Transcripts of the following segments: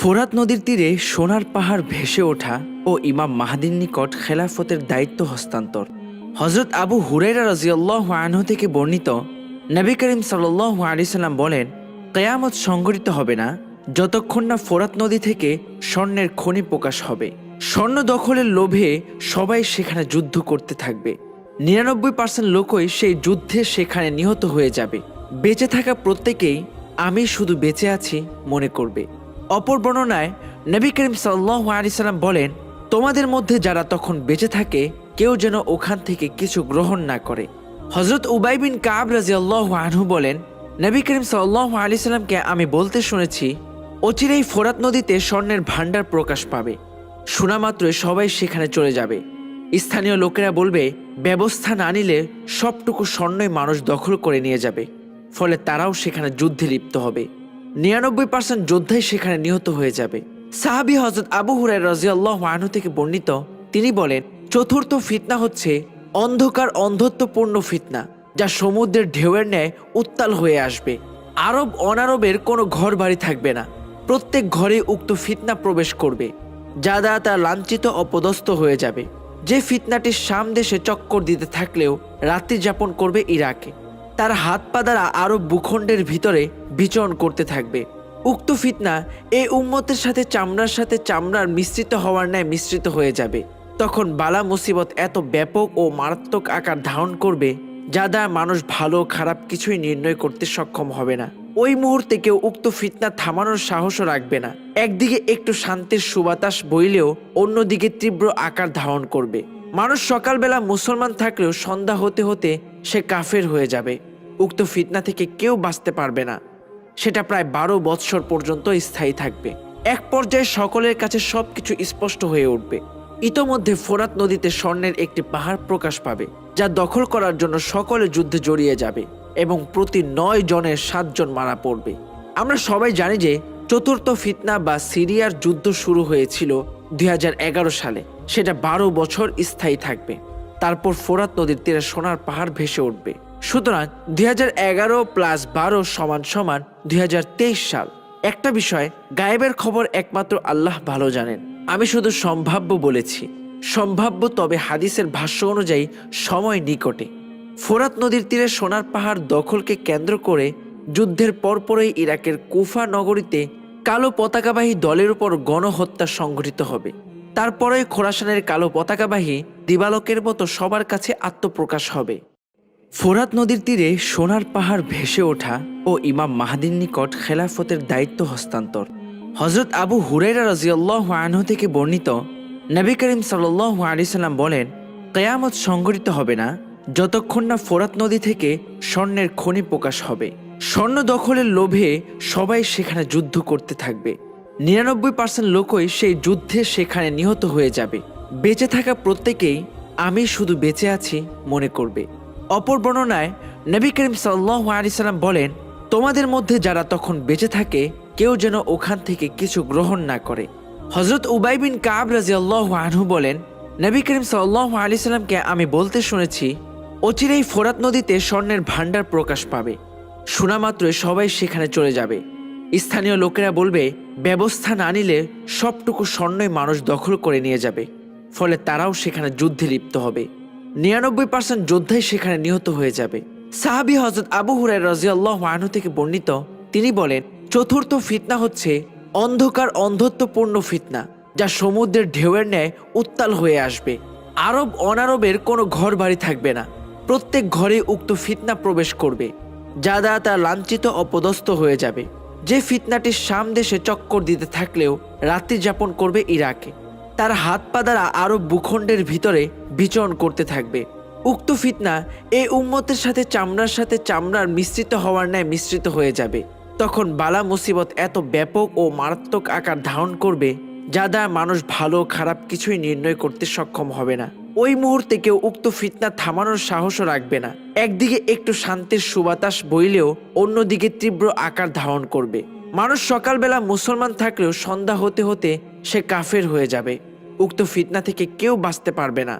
ফোরাত নদীর তীরে সোনার পাহাড় ভেসে ওঠা ও ইমাম মাহাদির নিকট খেলাফতের দায়িত্ব হস্তান্তর। হজরত আবু হুরাইরা রাজিয়াল্লাহ আনহু থেকে বর্ণিত নবী করিম সাল্লাহ আলিয়াল্লাম বলেন, কেয়ামত সংঘটিত হবে না, যতক্ষণ না ফোরাত নদী থেকে স্বর্ণের খনি প্রকাশ হবে। স্বর্ণ দখলের লোভে সবাই সেখানে যুদ্ধ করতে থাকবে। নিরানব্বই পার্সেন্ট লোকই সেই যুদ্ধে সেখানে নিহত হয়ে যাবে। বেঁচে থাকা প্রত্যেকেই আমি শুধু বেঁচে আছি মনে করবে। অপর বর্ণনায় নবী করিম সাল্লাহ আলিয়াল্লাম বলেন, তোমাদের মধ্যে যারা তখন বেঁচে থাকে, কেউ যেন ওখান থেকে কিছু গ্রহণ না করে। হজরত উবাই বিন কাব রাজি আল্লাহ আনহু বলেন, নবী করিম সাল্লাহ আলি সাল্লামকে আমি বলতে শুনেছি অচিরেই ফোরাত নদীতে স্বর্ণের ভাণ্ডার প্রকাশ পাবে। শোনা মাত্রই সবাই সেখানে চলে যাবে। স্থানীয় লোকেরা বলবে, ব্যবস্থা না নিলে সবটুকু স্বর্ণই মানুষ দখল করে নিয়ে যাবে, ফলে তারাও সেখানে যুদ্ধে লিপ্ত হবে। নিরানব্বই পার্সেন্ট যোদ্ধাই সেখানে নিহত হয়ে যাবে। সাহাবি হজরত আবু হুরাই রাজিয়াল্লাহ আনহু থেকে বর্ণিত, তিনি বলেন, চতুর্থ ফিতনা হচ্ছে অন্ধকার অন্ধত্বপূর্ণ ফিতনা, যা সমুদ্রের ঢেউয়ের ন্যায় উত্তাল হয়ে আসবে। আরব অনারবের কোনো ঘর বাড়ি থাকবে না। প্রত্যেক ঘরে উক্ত ফিতনা প্রবেশ করবে, যা দ্বারা তারা লাঞ্ছিত অপদস্থ হয়ে যাবে। যে ফিতনাটি সাম দেশে চক্কর দিতে থাকলেও রাত্রি যাপন করবে ইরাকে। তার হাত পা দ্বারা আরব ভূখণ্ডের ভিতরে বিচরণ করতে থাকবে। উক্ত ফিতনা এই উম্মতের সাথে চামড়ার সাথে চামড়ার মিশ্রিত হওয়ার ন্যায় মিশ্রিত হয়ে যাবে। তখন বালা মুসিবত এত ব্যাপক ও মারাত্মক আকার ধারণ করবে, যা দ্বারা মানুষ ভালো খারাপ কিছুই নির্ণয় করতে সক্ষম হবে না। ওই মুহূর্তে কেউ উক্ত ফিতনা থামানোর সাহসও রাখবে না। একদিকে একটু শান্তির সুবাতাস বইলেও অন্যদিকে তীব্র আকার ধারণ করবে। মানুষ সকালবেলা মুসলমান থাকলেও সন্ধ্যা হতে হতে সে কাফের হয়ে যাবে। উক্ত ফিতনা থেকে কেউ বাঁচতে পারবে না। সেটা প্রায় বারো বৎসর পর্যন্ত স্থায়ী থাকবে। এক পর্যায়ে সকলের কাছে সবকিছু স্পষ্ট হয়ে উঠবে। ইতোমধ্যে ফোরাত নদীতে স্বর্ণের একটি পাহাড় প্রকাশ পাবে, যা দখল করার জন্য সকলে যুদ্ধে জড়িয়ে যাবে এবং প্রতি নয় জনের সাতজন মারা পড়বে। আমরা সবাই জানি যে চতুর্থ ফিতনা বা সিরিয়ার যুদ্ধ শুরু হয়েছিল দুই হাজার এগারো সালে। সেটা বারো বছর স্থায়ী থাকবে। তারপর ফোরাত নদীর তীরে সোনার পাহাড় ভেসে উঠবে। সুতরাং দুই হাজার এগারো প্লাস বারো সমান সমান দুই হাজার তেইশ সাল। একটা বিষয়, গায়েবের খবর একমাত্র আল্লাহ ভালো জানেন। আমি শুধু সম্ভাব্য বলেছি। সম্ভাব্য তবে হাদিসের ভাষ্য অনুযায়ী সময় নিকটে। ফোরাত নদীর তীরে সোনার পাহাড় দখলকে কেন্দ্র করে যুদ্ধের পরপরই ইরাকের কুফা নগরীতে কালো পতাকাবাহী দলের উপর গণহত্যা সংঘটিত হবে। তারপরে খোরাসানের কালো পতাকাবাহী দিবালকের মতো সবার কাছে আত্মপ্রকাশ হবে। ফোরাত নদীর তীরে সোনার পাহাড় ভেসে ওঠা ও ইমাম মাহাদির নিকট খেলাফতের দায়িত্ব হস্তান্তর। হজরত আবু হুরাইরা রাজিয়াল্লাহ আনহু থেকে বর্ণিত নবী করিম সাল্লাহ আলিয়াল্লাম বলেন, কেয়ামত সংঘটিত হবে না, যতক্ষণ না ফোরাত নদী থেকে স্বর্ণের খনি প্রকাশ হবে। স্বর্ণ দখলের লোভে সবাই সেখানে যুদ্ধ করতে থাকবে। নিরানব্বই পার্সেন্ট লোকই সেই যুদ্ধে সেখানে নিহত হয়ে যাবে। বেঁচে থাকা প্রত্যেকেই আমি শুধু বেঁচে আছি মনে করবে। অপর বর্ণনায় নবী করিম সাল্লাহ আলিয়াল্লাম বলেন, তোমাদের মধ্যে যারা তখন বেঁচে থাকে, কেউ যেন ওখান থেকে কিছু গ্রহণ না করে। হজরত উবাই বিন কাব রাজি আল্লাহ আনহু বলেন, নবী করিম সাল্লাহ আলি সাল্লামকে আমি বলতে শুনেছি, অচিরেই ফোরাত নদীতে স্বর্ণের ভাণ্ডার প্রকাশ পাবে। শোনা মাত্রই সবাই সেখানে চলে যাবে। স্থানীয় লোকেরা বলবে, ব্যবস্থা না নিলে সবটুকু স্বর্ণই মানুষ দখল করে নিয়ে যাবে। ফলে তারাও সেখানে যুদ্ধে লিপ্ত হবে। নিরানব্বই পার্সেন্ট যোদ্ধাই সেখানে নিহত হয়ে যাবে। সাহাবি হজরত আবু হুরাই রাজিয়াল্লাহ আনহু থেকে বর্ণিত, তিনি বলেন, চতুর্থ ফিতনা হচ্ছে অন্ধকার অন্ধত্বপূর্ণ ফিতনা, যা সমুদ্রের ঢেউয়ের ন্যায় উত্তাল হয়ে আসবে। আরব অনারবের কোনো ঘর বাড়ি থাকবে না। প্রত্যেক ঘরে উক্ত ফিতনা প্রবেশ করবে। যা দ্বারা তারা লাঞ্ছিত অপদস্থ হয়ে যাবে। যে ফিতনাটি সাম দেশে চক্কর দিতে থাকলেও রাত্রি যাপন করবে ইরাকে। তার হাত পা দ্বারা আরব ভূখণ্ডের ভিতরে বিচরণ করতে থাকবে। উক্ত ফিতনা এই উম্মতের সাথে চামড়ার সাথে চামড়ার মিশ্রিত হওয়ার ন্যায় মিশ্রিত হয়ে যাবে। তখন বালা মুসিবত এত ব্যাপক ও মারাত্মক আকার ধারণ করবে, যা দ্বারা মানুষ ভালো খারাপ কিছুই নির্ণয় করতে সক্ষম হবে না। ওই মুহূর্তে কেউ উক্ত ফিতনা থামানোর সাহসও রাখবে না। একদিকে একটু শান্তির সুবাতাস বইলেও অন্যদিকে তীব্র আকার ধারণ করবে। মানুষ সকালবেলা মুসলমান থাকলেও সন্ধ্যা হতে হতে সে কাফের হয়ে যাবে। উক্ত ফিতনা থেকে কেউ বাঁচতে পারবে না।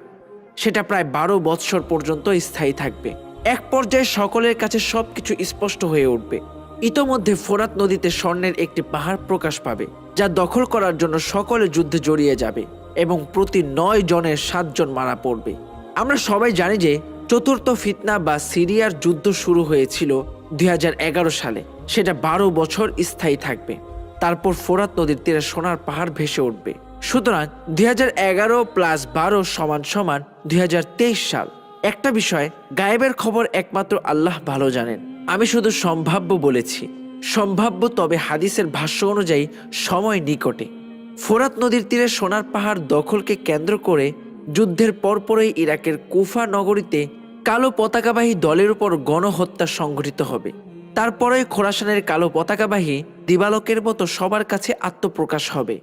সেটা প্রায় বারো বৎসর পর্যন্ত স্থায়ী থাকবে। এক পর্যায়ে সকলের কাছে সব কিছু স্পষ্ট হয়ে উঠবে। ইতোমধ্যে ফোরাত নদীতে স্বর্ণের একটি পাহাড় প্রকাশ পাবে, যা দখল করার জন্য সকলে যুদ্ধে জড়িয়ে যাবে। এবং প্রতি নয় জনের সাতজন মারা পড়বে। আমরা সবাই জানি যে চতুর্থ ফিতনা বা সিরিয়ার যুদ্ধ শুরু হয়েছিল দুই হাজার এগারো সালে। সেটা বারো বছর স্থায়ী থাকবে। তারপর ফোরাত নদীর তীরে সোনার পাহাড় ভেসে উঠবে। সুতরাং দুই হাজার এগারো প্লাস বারো সমান সমান দুই হাজার তেইশ সাল। একটা বিষয়, গায়েবের খবর একমাত্র আল্লাহ ভালো জানেন। আমি শুধু সম্ভাব্য বলেছি। সম্ভাব্য তবে হাদিসের ভাষ্য অনুযায়ী সময় নিকটে। ফোরাত নদীর তীরে সোনার পাহাড় দখলকে কেন্দ্র করে যুদ্ধের পরপরই ইরাকের কুফা নগরীতে কালো পতাকাবাহী দলের উপর গণহত্যা সংঘটিত হবে। তারপরে খোরাসানের কালো পতাকাবাহী দিবালকের মতো সবার কাছে আত্মপ্রকাশ হবে।